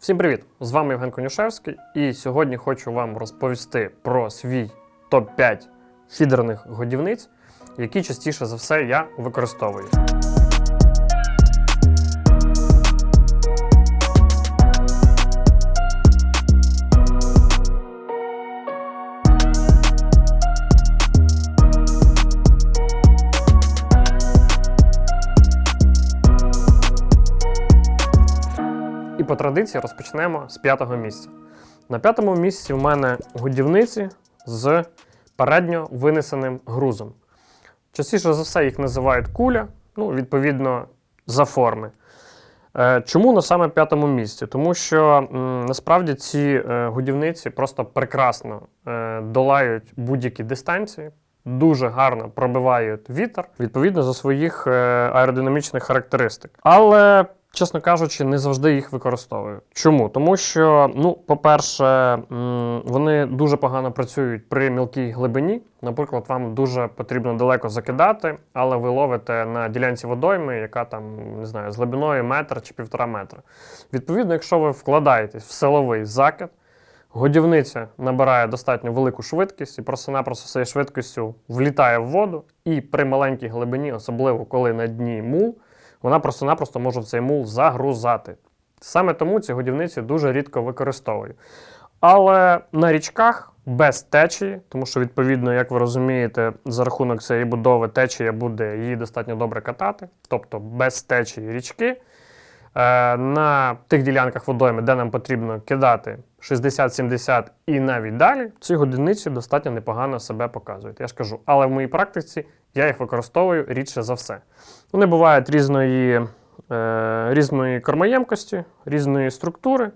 Всім привіт! З вами Євген Конюшевський, і сьогодні хочу вам розповісти про свій топ-5 фідерних годівниць, які частіше за все я використовую. По традиції розпочнемо з п'ятого місця. На п'ятому місці в мене годівниці з передньо винесеним грузом. Частіше за все їх називають куля, ну, відповідно, за форми. Е, Чому на саме п'ятому місці? Тому що насправді ці е, годівниці просто прекрасно е, долають будь-які дистанції, дуже гарно пробивають вітер, відповідно за своїх аеродинамічних характеристик. Але, чесно кажучи, не завжди їх використовую. Чому? Тому що, ну, по-перше, вони дуже погано працюють при мілкій глибині. Наприклад, вам дуже потрібно далеко закидати, але ви ловите на ділянці водойми, яка там не знаю, з глибиною метр чи півтора метра. Відповідно, якщо ви вкладаєтесь в силовий закид, годівниця набирає достатньо велику швидкість і просто-напросто цією швидкістю влітає в воду, і при маленькій глибині, особливо коли на дні мул, вона просто-напросто може в цей мул загрузати. Саме тому ці годівниці дуже рідко використовую. Але на річках без течії, тому що, відповідно, як ви розумієте, за рахунок цієї будови течія буде її достатньо добре катати, тобто без течії річки. Е, На тих ділянках водойми, де нам потрібно кидати 60-70 і навіть далі, ці годиниці достатньо непогано себе показують. Я ж кажу, але в моїй практиці я їх використовую рідше за все. Вони бувають різної, е, різної кормоємкості, різної структури.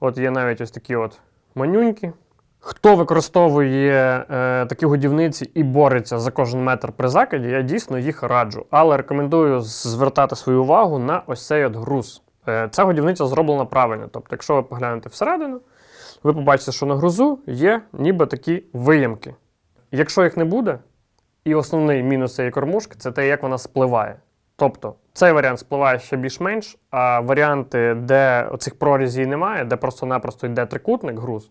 От є навіть ось такі от манюньки. Хто використовує е, такі годівниці і бореться за кожен метр при закиді, я дійсно їх раджу. Але рекомендую звертати свою увагу на ось цей от груз. Е, ця годівниця зроблена правильно. Тобто, якщо ви поглянете всередину, ви побачите, що на грузу є ніби такі виямки. Якщо їх не буде, і основний мінус цієї кормушки це те, як вона спливає. Тобто цей варіант спливає ще більш-менш, а варіанти, де оцих прорізів немає, де просто-напросто йде трикутник груз,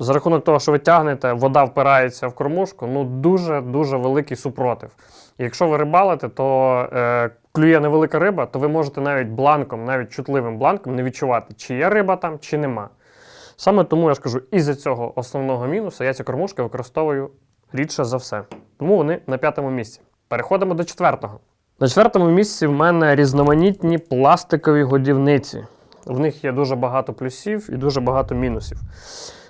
за рахунок того, що ви тягнете, вода впирається в кормушку, ну дуже-дуже великий супротив. І якщо ви рибалите, то е, клює невелика риба, то ви можете навіть бланком, навіть чутливим бланком не відчувати, чи є риба там, чи нема. Саме тому я ж кажу, із-за цього основного мінусу я ці кормушки використовую рідше за все. Тому вони на п'ятому місці. Переходимо до четвертого. На четвертому місці в мене різноманітні пластикові годівниці. В них є дуже багато плюсів і дуже багато мінусів.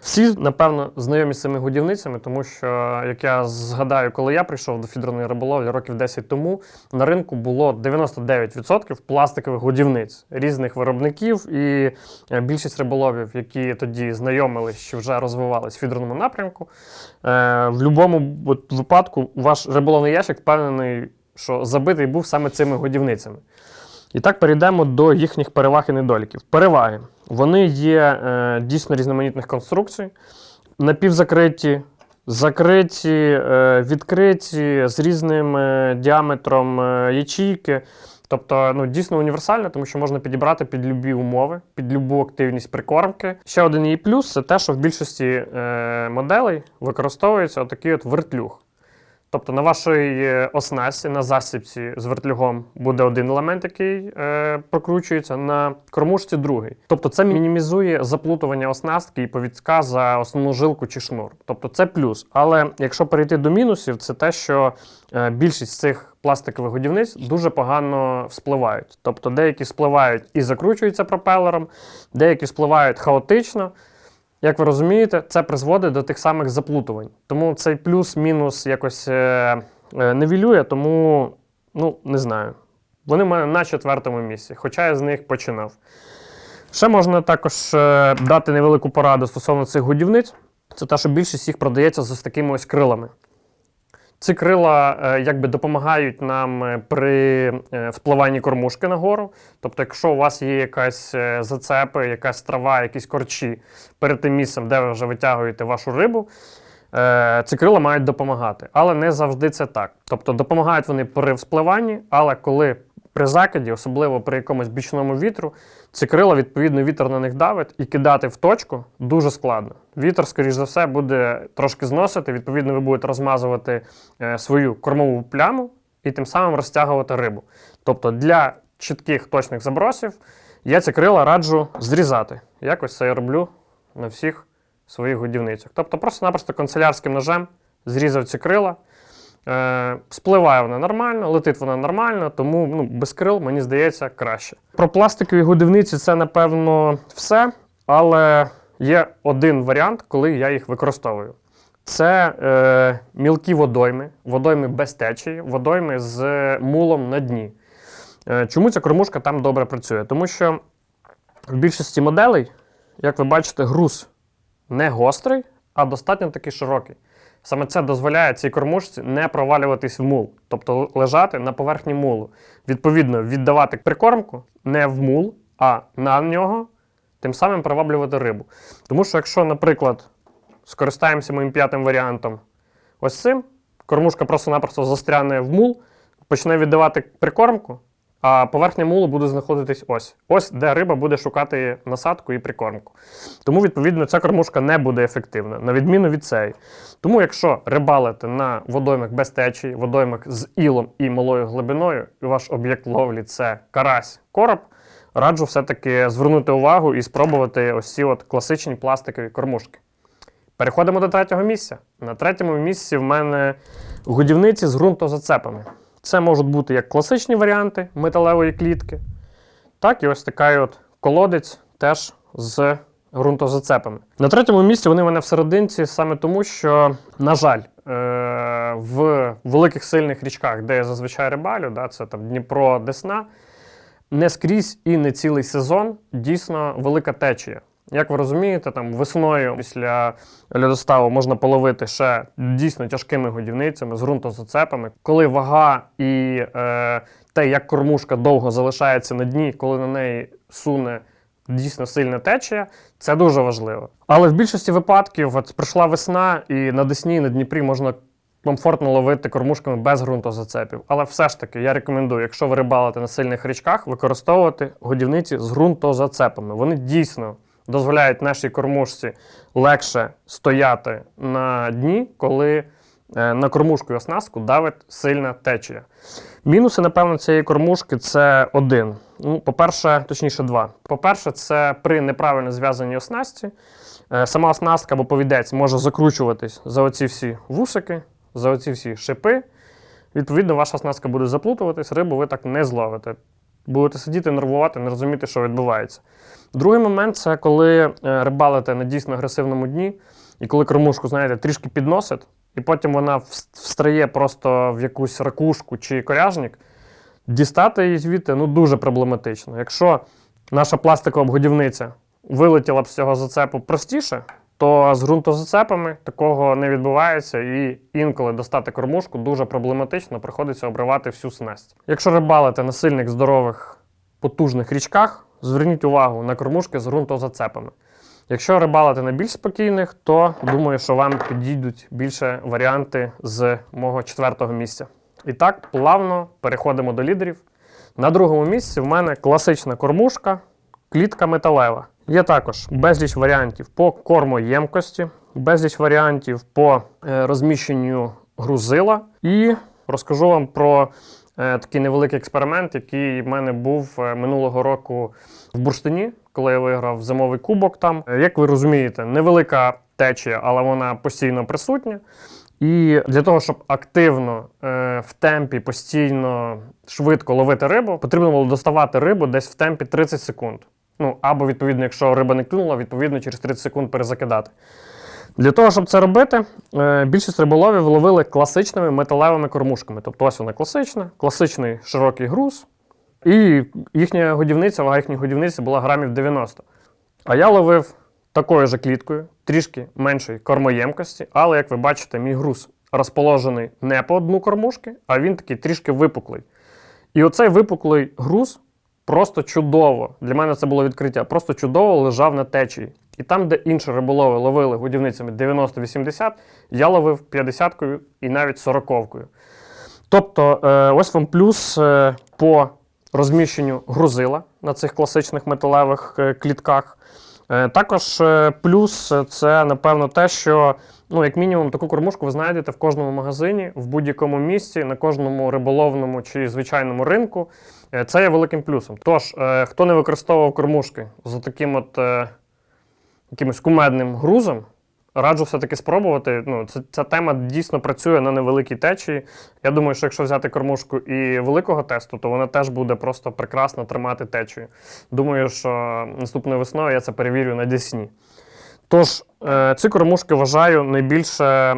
Всі, напевно, знайомі з цими годівницями, тому що, як я згадаю, коли я прийшов до фідерної риболовлі років 10 тому, на ринку було 99% пластикових годівниць різних виробників, і е, більшість риболовів, які тоді знайомились чи вже розвивались в фідерному напрямку, е, в будь-якому випадку ваш риболовний ящик впевнений, що забитий був саме цими годівницями. І так перейдемо до їхніх переваг і недоліків. Переваги. Вони є е, дійсно різноманітних конструкцій, напівзакриті, закриті, е, відкриті з різним е, діаметром е, ячійки. Тобто, ну, дійсно універсальна, тому що можна підібрати під любі умови, під любу активність прикормки. Ще один її плюс це те, що в більшості е, моделей використовується отакий от вертлюг. Тобто на вашій е, оснасті, на засібці з вертлюгом буде один елемент, який е, прокручується, на кормушці другий. Тобто це мінімізує заплутування оснастки і повідка за основну жилку чи шнур. Тобто це плюс. Але якщо перейти до мінусів, це те, що е, більшість цих пластикових годівниць дуже погано вспливають. Тобто деякі спливають і закручуються пропелером, деякі спливають хаотично. Як ви розумієте, це призводить до тих самих заплутувань. Тому цей плюс-мінус якось е, е, невілює, тому ну, не знаю. Вони в мене на четвертому місці, хоча я з них починав. Ще можна також е, дати невелику пораду стосовно цих годівниць. Це те, що більшість їх продається з ось такими ось крилами. Ці крила е, якби допомагають нам е, при впливанні вспливанні кормушки нагору. Тобто, якщо у вас є якась е, зацепи, якась трава, якісь корчі перед тим місцем, де ви вже витягуєте вашу рибу, е, ці крила мають допомагати. Але не завжди це так. Тобто допомагають вони при вспливанні, але коли при закиді, особливо при якомусь бічному вітру, ці крила, відповідно, вітер на них давить і кидати в точку дуже складно. Вітер, скоріш за все, буде трошки зносити, відповідно, ви будете розмазувати е, свою кормову пляму і тим самим розтягувати рибу. Тобто для чітких точних забросів я ці крила раджу зрізати. Якось це я роблю на всіх своїх годівницях. Тобто просто-напросто канцелярським ножем зрізав ці крила. Е, спливає вона нормально, летить вона нормально, тому ну, без крил, мені здається, краще. Про пластикові годівниці це, напевно, все. Але є один варіант, коли я їх використовую. Це е, мілкі водойми, водойми без течії, водойми з мулом на дні. Е, чому ця кормушка там добре працює? Тому що в більшості моделей, як ви бачите, груз не гострий, а достатньо таки широкий. Саме це дозволяє цій кормушці не провалюватись в мул, тобто лежати на поверхні мулу. Відповідно, віддавати прикормку не в мул, а на нього, тим самим приваблювати рибу. Тому що, якщо, наприклад, скористаємося моїм п'ятим варіантом ось цим, кормушка просто-напросто застряне в мул, почне віддавати прикормку, а поверхня мулу буде знаходитись ось. Ось, де риба буде шукати насадку і прикормку. Тому, відповідно, ця кормушка не буде ефективна, на відміну від цієї. Тому, якщо рибалите на водоймах без течії, водоймах з ілом і малою глибиною, і ваш об'єкт ловлі це карась, короб, раджу все-таки звернути увагу і спробувати ось ці от класичні пластикові кормушки. Переходимо до третього місця. На третьому місці в мене годівниці з ґрунтозацепами. Це можуть бути як класичні варіанти металевої клітки, так і ось такий от колодець теж з ґрунтозацепами. На третьому місці вони в мене в серединці саме тому, що, на жаль, е- в великих сильних річках, де я зазвичай рибалю, да, це там Дніпро, Десна, не скрізь і не цілий сезон дійсно велика течія. Як ви розумієте, там весною після льодоставу можна половити ще дійсно тяжкими годівницями з ґрунтозацепами. Коли вага і е, те, як кормушка довго залишається на дні, коли на неї суне дійсно сильна течія, це дуже важливо. Але в більшості випадків от прийшла весна, і на Десні, на Дніпрі можна комфортно ловити кормушками без ґрунтозацепів. Але все ж таки я рекомендую, якщо ви рибалите на сильних річках, використовувати годівниці з ґрунтозацепами. Вони дійсно дозволяють нашій кормушці легше стояти на дні, коли е, на кормушку і оснастку давить сильна течія. Мінуси, напевно, цієї кормушки це один. Ну, по-перше, точніше, два. По-перше, це при неправильно зв'язаній оснастці. е, Сама оснастка або повідець може закручуватись за оці всі вусики, за оці всі шипи. Відповідно, ваша оснастка буде заплутуватись, рибу ви так не зловите. Будете сидіти, нервувати, не розуміти, що відбувається. Другий момент це коли е, рибалите на дійсно агресивному дні, і коли кормушку, знаєте, трішки підносить, і потім вона вс- встає просто в якусь ракушку чи коряжник, дістати її звідти ну, дуже проблематично. Якщо наша пластикова обгодівниця вилетіла б з цього зацепу простіше, то з ґрунтозацепами такого не відбувається, і інколи достати кормушку дуже проблематично, приходиться обривати всю снасть. Якщо рибалите на сильних, здорових, потужних річках, зверніть увагу на кормушки з ґрунтозацепами. Якщо рибалити на більш спокійних, то думаю, що вам підійдуть більше варіанти з мого четвертого місця. І так, плавно переходимо до лідерів. На другому місці в мене класична кормушка, клітка металева. Є також безліч варіантів по кормоємкості, безліч варіантів по е, розміщенню грузила. І розкажу вам про е, такий невеликий експеримент, який в мене був е, минулого року в Бурштині, коли я виграв зимовий кубок там. Як ви розумієте, невелика течія, але вона постійно присутня. І для того, щоб активно в темпі постійно швидко ловити рибу, потрібно було доставати рибу десь в темпі 30 секунд. Ну або відповідно, якщо риба не клюнула, відповідно через 30 секунд перезакидати. Для того, щоб це робити, е, більшість риболовів ловили класичними металевими кормушками. Тобто ось вона класична, класичний широкий груз. І їхня годівниця, вага їхньої годівниці була грамів 90. А я ловив такою же кліткою, трішки меншої кормоємкості, але, як ви бачите, мій груз розположений не по одну кормушки, а він такий трішки випуклий. І оцей випуклий груз просто чудово. Для мене це було відкриття. Просто чудово лежав на течії. І там, де інші риболови ловили годівницями 90-80, я ловив 50-кою і навіть 40-кою. Тобто, е, ось вам плюс е, по розміщенню грузила на цих класичних металевих е, клітках. Е, Також е, плюс е, це, напевно, те, що ну, як мінімум таку кормушку ви знайдете в кожному магазині, в будь-якому місці, на кожному риболовному чи звичайному ринку. Це є великим плюсом. Тож, хто не використовував кормушки з таким от якимось кумедним грузом, раджу все-таки спробувати. Ну, це, ця тема дійсно працює на невеликій течії. Я думаю, що якщо взяти кормушку і великого тесту, то вона теж буде просто прекрасно тримати течію. Думаю, що наступною весною я це перевірю на Десні. Тож, е, ці кормушки вважаю найбільше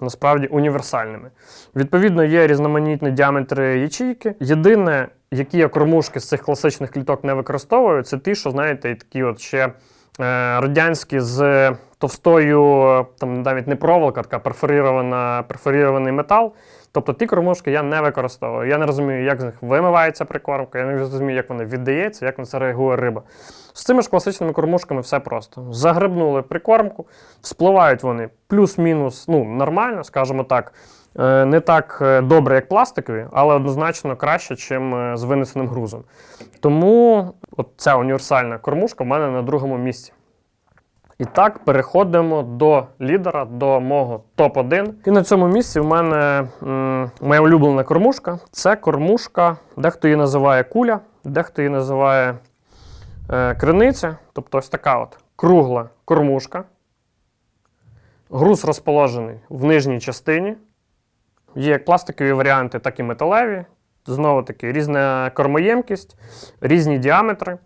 насправді універсальними. Відповідно, є різноманітні діаметри ячейки. Єдине, які я кормушки з цих класичних кліток не використовую, це ті, що, знаєте, такі от ще радянські з товстою, там навіть не проволока, така перфорірована, перфорірований метал. Тобто ті кормушки я не використовую. Я не розумію, як з них вимивається прикормка, я не розумію, як вона віддається, як на це реагує риба. З цими ж класичними кормушками все просто. Загребнули прикормку, вспливають вони плюс-мінус, ну, нормально, скажімо так. Е, Не так е, добре, як пластикові, але однозначно краще, ніж з винесеним грузом. Тому от ця універсальна кормушка в мене на другому місці. І так, переходимо до лідера, до мого топ-1. І на цьому місці в мене м, моя улюблена кормушка. Це кормушка, дехто її називає куля, дехто її називає е, криниця. Тобто ось така от кругла кормушка. Груз розположений в нижній частині. Є як пластикові варіанти, так і металеві. Знову таки, різна кормоємкість, різні діаметри.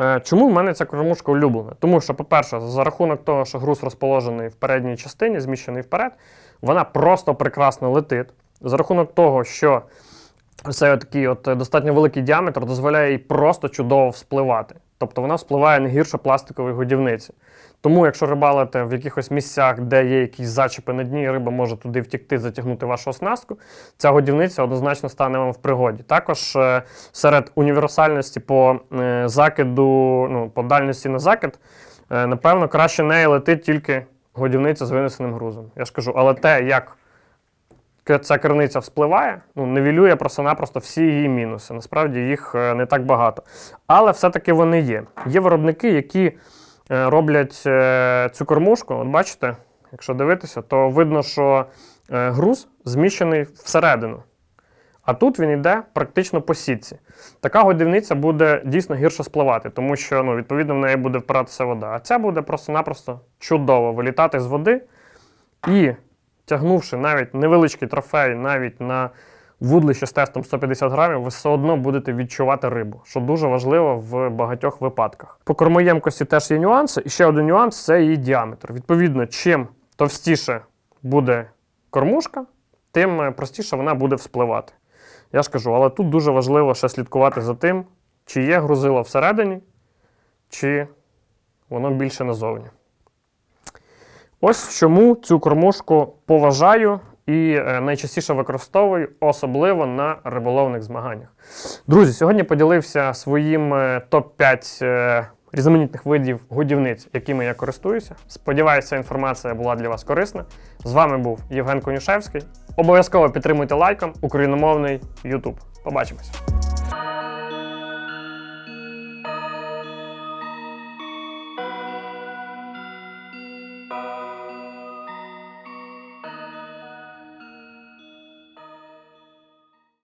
Е, Чому в мене ця кормушка улюблена? Тому що, по-перше, за рахунок того, що груз розположений в передній частині, зміщений вперед, вона просто прекрасно летить. За рахунок того, що цей такий от е, достатньо великий діаметр дозволяє їй просто чудово вспливати. Тобто вона вспливає не гірше пластикової годівниці. Тому, якщо рибалите в якихось місцях, де є якісь зачіпи на дні, риба може туди втікти, затягнути вашу оснастку, ця годівниця однозначно стане вам в пригоді. Також е, серед універсальності по е, закиду, ну, по дальності на закид, е, напевно, краще неї летить тільки годівниця з винесеним грузом. Я ж кажу, але те, як ця криниця вспливає, ну, невілює просто-напросто всі її мінуси. Насправді їх не так багато. Але все-таки вони є. Є виробники, які роблять е, цю кормушку. От бачите, якщо дивитися, то видно, що е, груз зміщений всередину. А тут він йде практично по сітці. Така годівниця буде дійсно гірше спливати, тому що ну, відповідно в неї буде впиратися вода. А ця буде просто-напросто чудово вилітати з води і, тягнувши навіть невеличкий трофей, навіть на вудлище з тестом 150 грамів, ви все одно будете відчувати рибу, що дуже важливо в багатьох випадках. По кормоємкості теж є нюанси. І ще один нюанс це її діаметр. Відповідно, чим товстіше буде кормушка, тим е, простіше вона буде вспливати. Я ж кажу, але тут дуже важливо ще слідкувати за тим, чи є грузило всередині, чи воно більше назовні. Ось чому цю кормушку поважаю і е, найчастіше використовую, особливо на риболовних змаганнях. Друзі, сьогодні поділився своїм е, топ-5 е, різноманітних видів годівниць, якими я користуюся. Сподіваюся, інформація була для вас корисна. З вами був Євген Конюшевський. Обов'язково підтримуйте лайком україномовний YouTube. Побачимось!